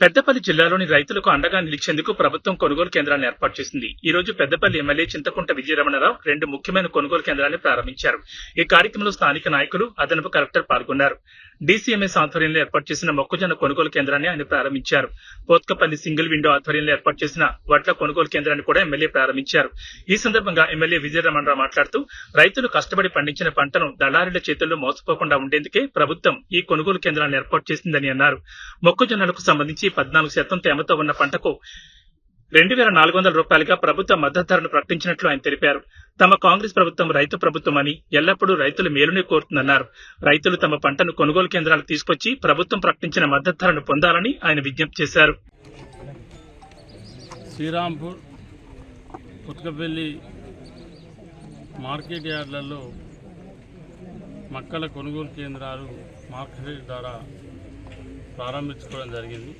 పెద్దపల్లి జిల్లాలోని రైతులకు అండగా నిలిచేందుకు ప్రభుత్వం కొనుగోలు కేంద్రాన్ని ఏర్పాటు చేసింది. ఈ రోజు పెద్దపల్లి ఎమ్మెల్యే చింతకుంట విజయరమణరావు రెండు ముఖ్యమైన కొనుగోలు కేంద్రాన్ని ప్రారంభించారు. ఈ కార్యక్రమంలో స్థానిక నాయకులు అదనపు కలెక్టర్ పాల్గొన్నారు. డీసీఎంఎస్ ఆధ్వర్యంలో ఏర్పాటు చేసిన మొక్కజొన్న కొనుగోలు కేంద్రాన్ని ఆయన ప్రారంభించారు. పోత్కపల్లి సింగిల్ విండో ఆధ్వర్యంలో ఏర్పాటు చేసిన వడ్ల కొనుగోలు కేంద్రాన్ని కూడా ఎమ్మెల్యే ప్రారంభించారు. ఈ సందర్భంగా ఎమ్మెల్యే విజయరమణరావు మాట్లాడుతూ రైతులు కష్టపడి పండించిన పంటను దళారుల చేతుల్లో మోసపోకుండా ఉండేందుకే ప్రభుత్వం ఈ కొనుగోలు కేంద్రాన్ని ఏర్పాటు చేసిందని అన్నారు. మొక్కజొన్నలకు సంబంధించి పద్నాలుగు శాతం తేమతో ఉన్న పంటకు రెండు వేల నాలుగు వందల రూపాయలుగా ప్రభుత్వ మద్దతు ధరను ప్రకటించినట్లు ఆయన తెలిపారు. తమ కాంగ్రెస్ ప్రభుత్వం రైతు ప్రభుత్వం అని ఎల్లప్పుడూ రైతులు మేలునే కోరుతుందన్నారు. రైతులు తమ పంటను కొనుగోలు కేంద్రాలకు తీసుకొచ్చి ప్రభుత్వం ప్రకటించిన మద్దతు ధరను పొందాలని ఆయన విజ్ఞప్తి చేశారు. శ్రీరాంపూర్ పుత్కపల్లి మార్కెట్ యార్డ్లలో మక్కల కొనుగోలు కేంద్రాలు మార్కెట్ ద్వారా ప్రారంభించుకోవడం జరిగింది.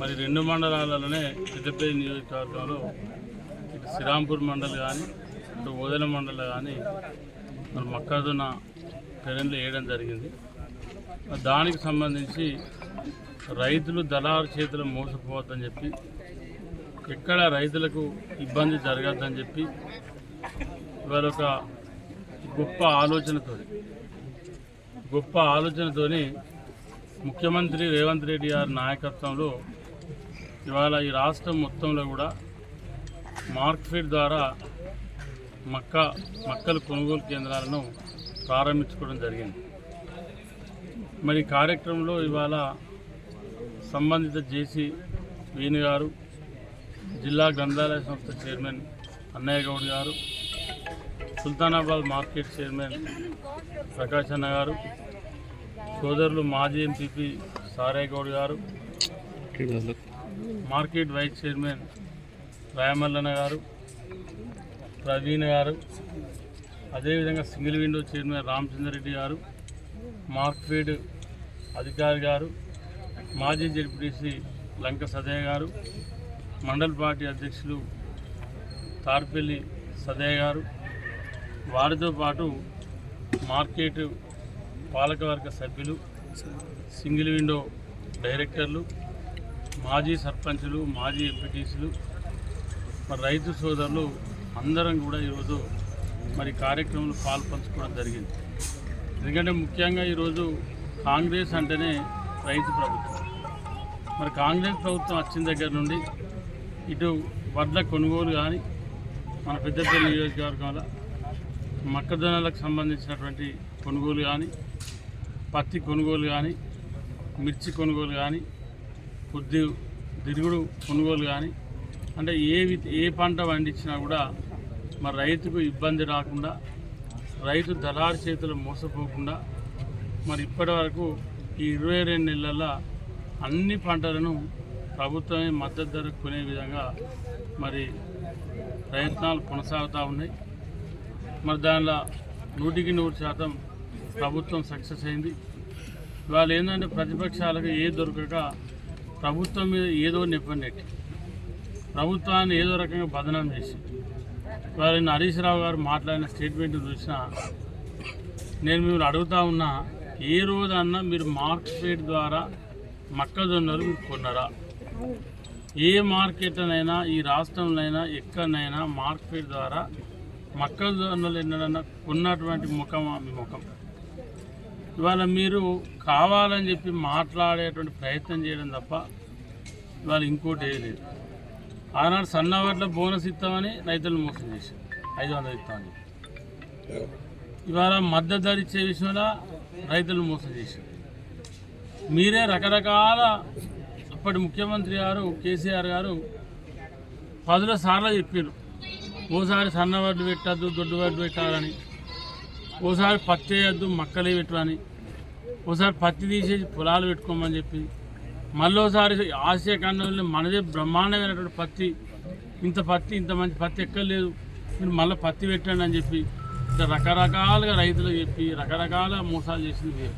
మరి రెండు మండలాలలోనే పెద్దపల్లి నియోజకవర్గంలో ఇటు శ్రీరాంపూర్ మండలి కానీ ఇటు ఓదెల మండలి కానీ మరి మొక్కజొన్న పెరన్లు వేయడం జరిగింది. దానికి సంబంధించి రైతులు దళారు చేతులు మోసపోవద్దని చెప్పి ఎక్కడ రైతులకు ఇబ్బంది జరగద్దని చెప్పి ఇవాళ ఒక గొప్ప ఆలోచనతో గొప్ప ఆలోచనతోని ముఖ్యమంత్రి రేవంత్ రెడ్డి గారి నాయకత్వంలో ఇవాళ ఈ రాష్ట్రం మొత్తంలో కూడా మార్క్ఫీట్ ద్వారా మక్క మక్కలు కొనుగోలు కేంద్రాలను ప్రారంభించుకోవడం జరిగింది. మరి కార్యక్రమంలో ఇవాళ సంబంధిత జేసీ వేణు గారు జిల్లా గ్రంథాలయ సంస్థ చైర్మన్ అన్నయ్య గౌడ్ గారు సుల్తానాబాద్ మార్కెట్ చైర్మన్ ప్రకాష్ అన్న గారు సోదరులు మాజీ ఎంపీపీ సారయ్య గౌడ్ గారు మార్కెట్ వైస్ చైర్మన్ రాయమల్లన్న గారు ప్రవీణ్ గారు అదేవిధంగా సింగిల్ విండో చైర్మన్ రామచంద్రరెడ్డి గారు మార్క్ఫీడ్ అధికారి గారు మాజీ జడ్పీటీసీ లంక సదయ్య గారు మండల్ పార్టీ అధ్యక్షులు తార్పల్లి సదయ్య గారు. వారితో పాటు మార్కెట్ పాలకవర్గ సభ్యులు సింగిల్ విండో డైరెక్టర్లు మాజీ సర్పంచులు మాజీ ఎంపీటీసీలు మరి రైతు సోదరులు అందరం కూడా ఈరోజు మరి కార్యక్రమంలో పాల్పంచుకోవడం జరిగింది. ఎందుకంటే ముఖ్యంగా ఈరోజు కాంగ్రెస్ అంటేనే రైతు ప్రభుత్వం. మరి కాంగ్రెస్ ప్రభుత్వం వచ్చిన దగ్గర నుండి ఇటు వడ్ల కొనుగోలు కానీ మన పెద్దపల్లి నియోజకవర్గంలో మొక్కజొన్నలకు సంబంధించినటువంటి కొనుగోలు కానీ పత్తి కొనుగోలు కానీ మిర్చి కొనుగోలు కానీ కొద్ది దిగుడు కొనుగోలు కానీ అంటే ఏ వి- ఏ పంట పండించినా కూడా మరి రైతుకు ఇబ్బంది రాకుండా రైతు దళారు చేతులు మోసపోకుండా మరి ఇప్పటి వరకు ఈ ఇరవై రెండు నెలల్లో అన్ని పంటలను ప్రభుత్వమే మద్దతు ధర కొనే విధంగా మరి ప్రయత్నాలు కొనసాగుతూ ఉన్నాయి. మరి దానిలో నూటికి నూరు శాతం ప్రభుత్వం సక్సెస్ అయింది. ఇవాళ ఏంటంటే ప్రతిపక్షాలకు ఏ దొరకక ప్రభుత్వం మీద ఏదో నెప్పనెట్టి ప్రభుత్వాన్ని ఏదో రకంగా బదనం చేసి ఇవాళ నిన్న హరీష్ రావు గారు మాట్లాడిన స్టేట్మెంట్ చూసినా నేను మిమ్మల్ని అడుగుతా ఉన్నా ఏ రోజన్నా మీరు మార్కెట్ ద్వారా మొక్కజొన్నలు మీరు కొన్నారా? ఏ మార్కెట్నైనా ఈ రాష్ట్రంలోనైనా ఎక్కడనైనా మార్కెట్ ద్వారా మొక్కజొన్నలు ఎన్నడన్నా కొన్నటువంటి ముఖం మీ ముఖం? ఇవాళ మీరు కావాలని చెప్పి మాట్లాడేటువంటి ప్రయత్నం చేయడం తప్ప ఇవాళ ఇంకోటి ఏది లేదు. ఆనాడు సన్నవడ్ల బోనస్ ఇస్తామని రైతులను మోసం చేశారు. ఐదు వందలు ఇస్తామని ఇవాళ మద్దతు ధర ఇచ్చే విషయంలో రైతులను మోసం చేశారు. మీరే రకరకాల అప్పటి ముఖ్యమంత్రి గారు కేసీఆర్ గారు పదుల సార్లు చెప్పారు ఓసారి సన్నవడ్లు పెట్టద్దు దొడ్డు వడ్లు పెట్టాలని. ఓసారి పత్తి వేయద్దు మక్కలే పెట్టమని. ఓసారి పత్తి తీసేసి పొలాలు పెట్టుకోమని చెప్పి. మళ్ళోసారి ఆసియా ఖండంలో మనదే బ్రహ్మాండమైనటువంటి పత్తి. ఇంత పత్తి ఇంత మంచి పత్తి ఎక్కలేదు మీరు మళ్ళీ పత్తి పెట్టండి అని చెప్పి. ఇట్లా రకరకాలుగా రైతులకు చెప్పి రకరకాల మోసాలు చేసింది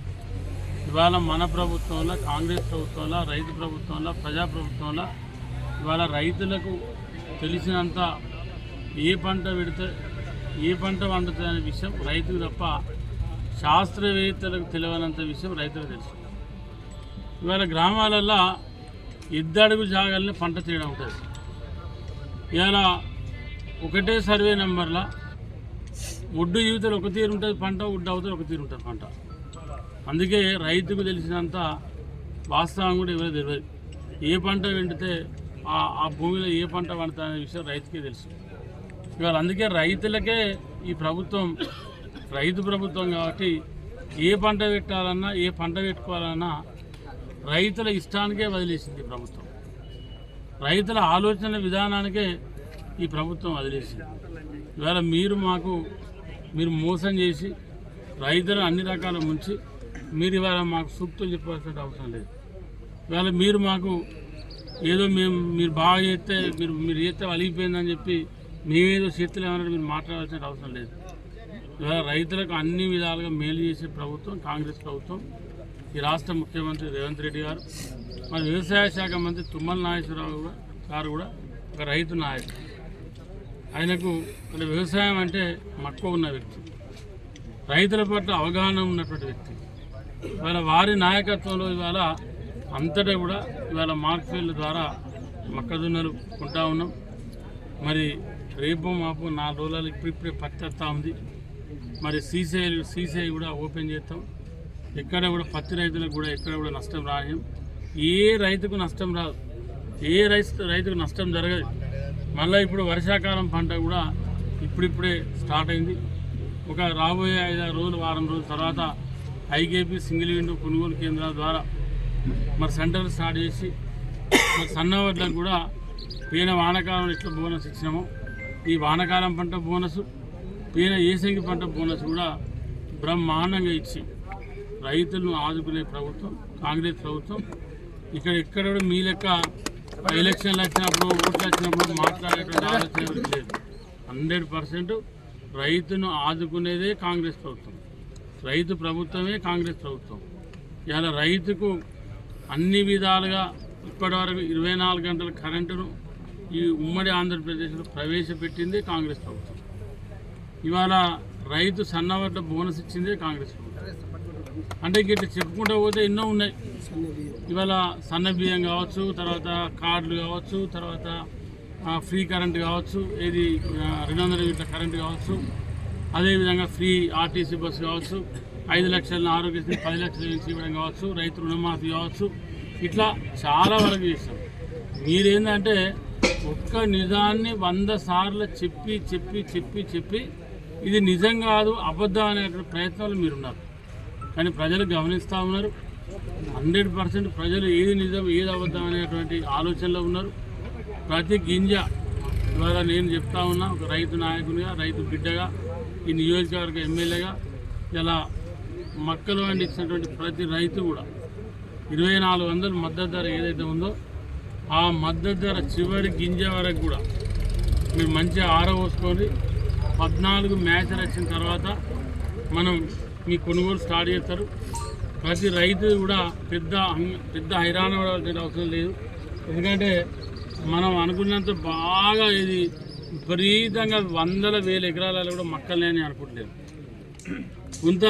ఇవాళ మన ప్రభుత్వంలో కాంగ్రెస్ ప్రభుత్వంలో రైతు ప్రభుత్వంలో ప్రజా ప్రభుత్వంలో ఇవాళ రైతులకు తెలిసినంత ఏ పంట పెడితే ఏ పంట పండుతుంది అనే విషయం రైతుకు తప్ప శాస్త్రవేత్తలకు తెలియనంత విషయం రైతులకు తెలుసు. ఇవాళ గ్రామాలల్లో ఇద్దడుగు జాగాలని పంట తీయడం ఉంటుంది. ఇవాళ ఒకటే సర్వే నెంబర్లో ఒడ్డు యువతలు ఒక తీరు ఉంటుంది పంట ఒడ్డు అవతల ఒక తీరు ఉంటుంది పంట. అందుకే రైతుకు తెలిసినంత వాస్తవం కూడా ఎవరో తెలియదు. ఏ పంట వెండితే ఆ ఆ భూమిలో ఏ పంట పండుతుంది అనే విషయం రైతుకే తెలుసు. ఇవాళ అందుకే రైతులకే ఈ ప్రభుత్వం రైతు ప్రభుత్వం కాబట్టి ఏ పంట పెట్టాలన్నా ఏ పంట పెట్టుకోవాలన్నా రైతుల ఇష్టానికే వదిలేసింది ప్రభుత్వం. రైతుల ఆలోచన విధానానికే ఈ ప్రభుత్వం వదిలేసింది. ఇవాళ మీరు మాకు మీరు మోసం చేసి రైతులను అన్ని రకాల ముంచి మీరు ఇవాళ మాకు సూక్తులు చెప్పాల్సిన అవసరం లేదు. ఇవాళ మీరు మాకు ఏదో మేము మీరు బాగా చేస్తే మీరు మీరు చేస్తే అలిగిపోయిందని చెప్పి మేమేదో చేతులు ఏమన్నా మీరు మాట్లాడాల్సిన అవసరం లేదు. ఇవాళ రైతులకు అన్ని విధాలుగా మేలు చేసే ప్రభుత్వం కాంగ్రెస్ ప్రభుత్వం ఈ రాష్ట్ర ముఖ్యమంత్రి రేవంత్ రెడ్డి గారు మరి వ్యవసాయ శాఖ మంత్రి తుమ్మల నాగేశ్వరరావు గారు కూడా ఒక రైతు నాయకుడు. ఆయనకు అంటే వ్యవసాయం అంటే మక్కువ ఉన్న వ్యక్తి. రైతుల పట్ల అవగాహన ఉన్నటువంటి వ్యక్తి. ఇవాళ వారి నాయకత్వంలో ఇవాళ అంతటా కూడా ఇవాళ మార్క్ఫీల్డ్ ద్వారా మొక్కజొన్నలు కొంటా ఉన్నాం. మరి రేపు మాపు నాలుగు రోజులు ఇప్పుడిప్పుడే పత్తి ఉంది. మరి సీసీఐ సీసీఐ కూడా ఓపెన్ చేస్తాం. ఎక్కడ కూడా పత్తి రైతులకు కూడా ఎక్కడ కూడా నష్టం రాయం. ఏ రైతుకు నష్టం రాదు. ఏ రైతు రైతుకు నష్టం జరగదు. మళ్ళీ ఇప్పుడు వర్షాకాలం పంట కూడా ఇప్పుడిప్పుడే స్టార్ట్ అయింది. ఒక రాబోయే ఐదారు రోజులు వారం రోజుల తర్వాత ఐకేపీ సింగిల్ విండో కొనుగోలు కేంద్రాల ద్వారా మరి సెంటర్ స్టార్ట్ చేసి మరి సన్నవర్లకు కూడా పీన వానకాలం ఇట్లా బోనస్ ఇచ్చినాము. ఈ వానకాలం పంట బోనస్ పీన ఏసంగి పంట బోనస్ కూడా బ్రహ్మాండంగా ఇచ్చి రైతులను ఆదుకునే ప్రభుత్వం కాంగ్రెస్ ప్రభుత్వం. ఇక్కడ ఎక్కడ కూడా మీ లెక్క ఎలక్షన్లు వచ్చినప్పుడు ఓట్లు వచ్చినప్పుడు మాట్లాడేటువంటి ఆలోచన లేదు. హండ్రెడ్ పర్సెంట్ రైతును ఆదుకునేదే కాంగ్రెస్ ప్రభుత్వం. రైతు ప్రభుత్వమే కాంగ్రెస్ ప్రభుత్వం. ఇలా రైతుకు అన్ని విధాలుగా ఇప్పటివరకు ఇరవై నాలుగు గంటల కరెంటును ఈ ఉమ్మడి ఆంధ్రప్రదేశ్లో ప్రవేశపెట్టింది కాంగ్రెస్ ప్రభుత్వం. ఇవాళ రైతు సన్నవడ్డ బోనస్ ఇచ్చిందే కాంగ్రెస్ ప్రభుత్వం. అంటే ఇట్లా చెప్పుకుంటూ పోతే ఎన్నో ఉన్నాయి. ఇవాళ సన్న బియ్యం కావచ్చు తర్వాత కార్డులు కావచ్చు తర్వాత ఫ్రీ కరెంట్ కావచ్చు ఏది రెండు వందల యూనిట్ల కరెంట్ కావచ్చు అదేవిధంగా ఫ్రీ ఆర్టీసీ బస్సు కావచ్చు ఐదు లక్షల ఆరోగ్యశ్రీ పది లక్షల నుంచి ఇవ్వడం కావచ్చు రైతు రుణమాఫీ కావచ్చు ఇట్లా చాలా వరకు చేస్తాం మీరేంటంటే ఒక్క నిజాన్ని వంద సార్లు చెప్పి చెప్పి చెప్పి చెప్పి ఇది నిజం కాదు అబద్ధం అనేటువంటి ప్రయత్నాలు మీరున్నారు. కానీ ప్రజలు గమనిస్తూ ఉన్నారు. హండ్రెడ్ పర్సెంట్ ప్రజలు ఏది నిజం ఏది అబద్ధం అనేటువంటి ఆలోచనలో ఉన్నారు. ప్రతి గింజ ద్వారా నేను చెప్తా ఉన్నా ఒక రైతు నాయకునిగా రైతు బిడ్డగా ఈ నియోజకవర్గ ఎమ్మెల్యేగా ఇలా మక్కలు పండించినటువంటి ప్రతి రైతు కూడా ఇరవై నాలుగు వందల మద్దతు ధర ఏదైతే ఉందో ఆ మద్దతు ధర చివరి గింజ వరకు కూడా మీరు మంచిగా ఆరబోసుకొని పద్నాలుగు మ్యాచ్ వచ్చిన తర్వాత మనం మీ కొనుగోలు స్టార్ట్ చేస్తారు. ప్రతి రైతు కూడా పెద్ద పెద్ద హైరాణ పడాల్సిన అవసరం లేదు. ఎందుకంటే మనం అనుకున్నంత బాగా ఇది విపరీతంగా వందల వేల ఎకరాలలో కూడా మక్కలేని అనుకుంటలేదు కొంత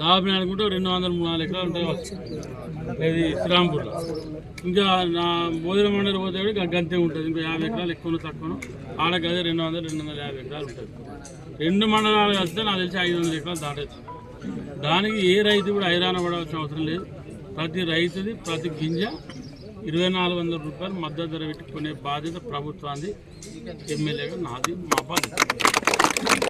దాదాపు అనుకుంటే రెండు వందల మూడు వందల ఎకరాలు ఉంటాయి ఇది శ్రీరాంపూర్లో. ఇంకా నా మోదీ మండలి పోతే కూడా గంతే ఉంటుంది. ఇంకా యాభై ఎకరాలు ఎక్కువ తక్కువ ఆడ గదే రెండు వందలు రెండు వందల యాభై ఎకరాలు ఉంటుంది. రెండు మండలాలు కలిస్తే నాకు తెలిసి ఐదు వందల ఎకరాలు దాటచ్చు దానికి ఏ రైతు కూడా హైరాణ పడవలసిన అవసరం లేదు. ప్రతి రైతుది ప్రతి గింజ ఇరవై నాలుగు వందల రూపాయలు మద్దతు ధర పెట్టుకునే బాధ్యత ప్రభుత్వాన్ని ఎమ్మెల్యేగా నాది మా బాధ్యత.